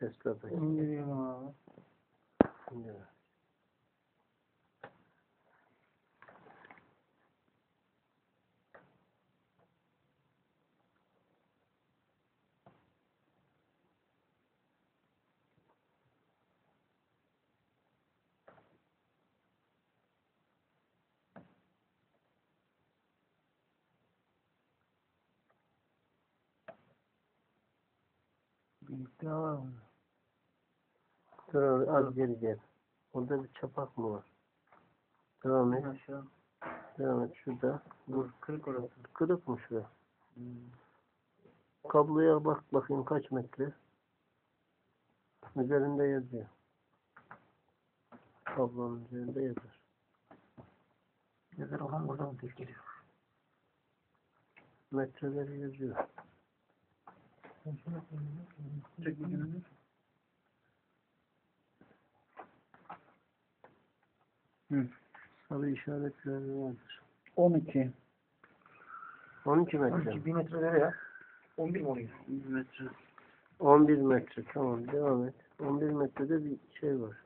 Tesla'da. İndiriyorum abi. Şimdi. Büyük daha var mı? Dur oraya, az geri gel. Orada bir çapak mı var? Devam et. Aşağı. Devam et şurada. Dur kırık orası. Kırık mı şurada? Hmm. Kabloya bak bakayım kaç metre. Üzerinde yazıyor. Kablonun üzerinde yazar. Yazar olan buradan ses geliyor. Metreleri yazıyor. Çek Hı. Sarı işaretleri vardır. 12. 12 metre. 12 bir metre nereye? 11 mi oluyor? 11 metre. 11 metre. Tamam devam et. 11 metrede bir şey var.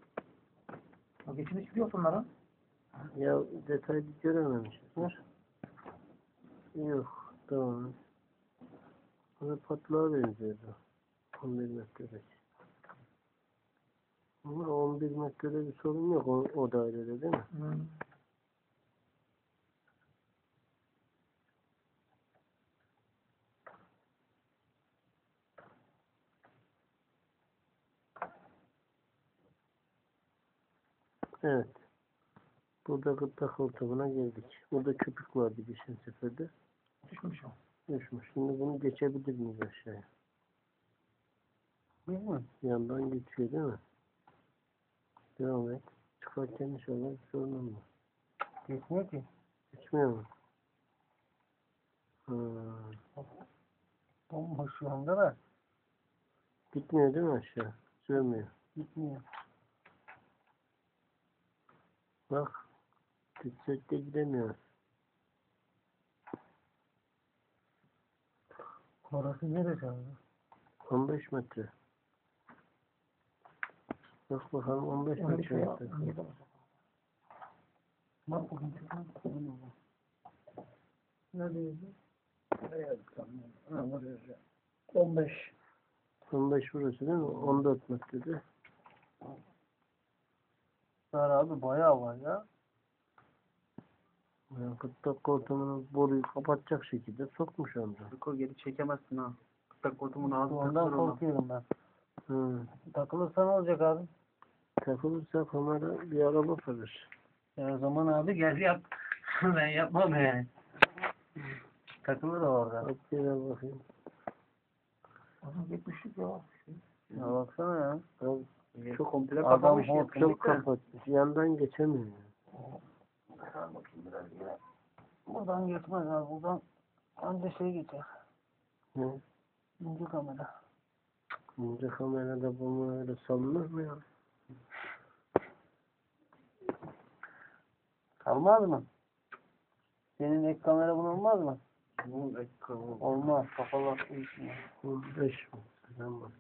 Ya geçmiş biliyorsun onlara. Ya detaylı görememişiz. Var. Yok. Tamam. Burada patlağa benziyordu. 11 metredeki. Ama 11 metrede bir sorun yok o, o dairede değil mi? Hı. Evet. Burada gırtlak hortumuna geldik. Burada köpük vardı geçen seferde. Düşmüş o. Düşmüş. Şimdi bunu geçebilir miyiz aşağıya? Bilmiyorum. Yandan geçiyor değil mi? Devam et. Çıkarken inşallah bir sorun olmaz. Geçmiyor ki. Geçmiyor mu? Ha. Bomboş şu anda da Gitmiyor değil mi aşağı? Sürmüyor. gitmiyor. Bak. Gitsek de gidemiyor. Orası neresi abi? 15 metre. Bak bakalım 15 metre. yaptı. Bak bugün çıkan. Ha, oraya yazıyor. 15. 15 burası değil mi? 14 metrede. Var abi bayağı var ya. Yani gırtlak hortumunu boruyu kapatacak şekilde sokmuş amca. Yukarı geri çekemezsin ha. Kıtak hortumun ağzı Ondan takılır ona. korkuyorum ben. Hı. Takılırsa ne olacak abi? Takılırsa kamera bir araba kalır. Ya o zaman abi gel yap. ben yapmam yani. Takılır orada. Bak bir de bakayım. Adam gitmişlik ya. Ya baksana ya. Bak, Çok komple Adam kapamış. hor- yakınlıkta. Çok kapatmış. Yandan geçemiyor. Bakar bakayım biraz yine. Buradan geçmez abi. Buradan anca şey geçer. Ne? İnce kamera. İnce kamerada bunu öyle salınır mı ya? Kalmaz mı? Senin ek kamera bulunmaz mı? Bu ekranı. Olmaz. Kafalar uyuşmuyor. 15 mi? Sen bak.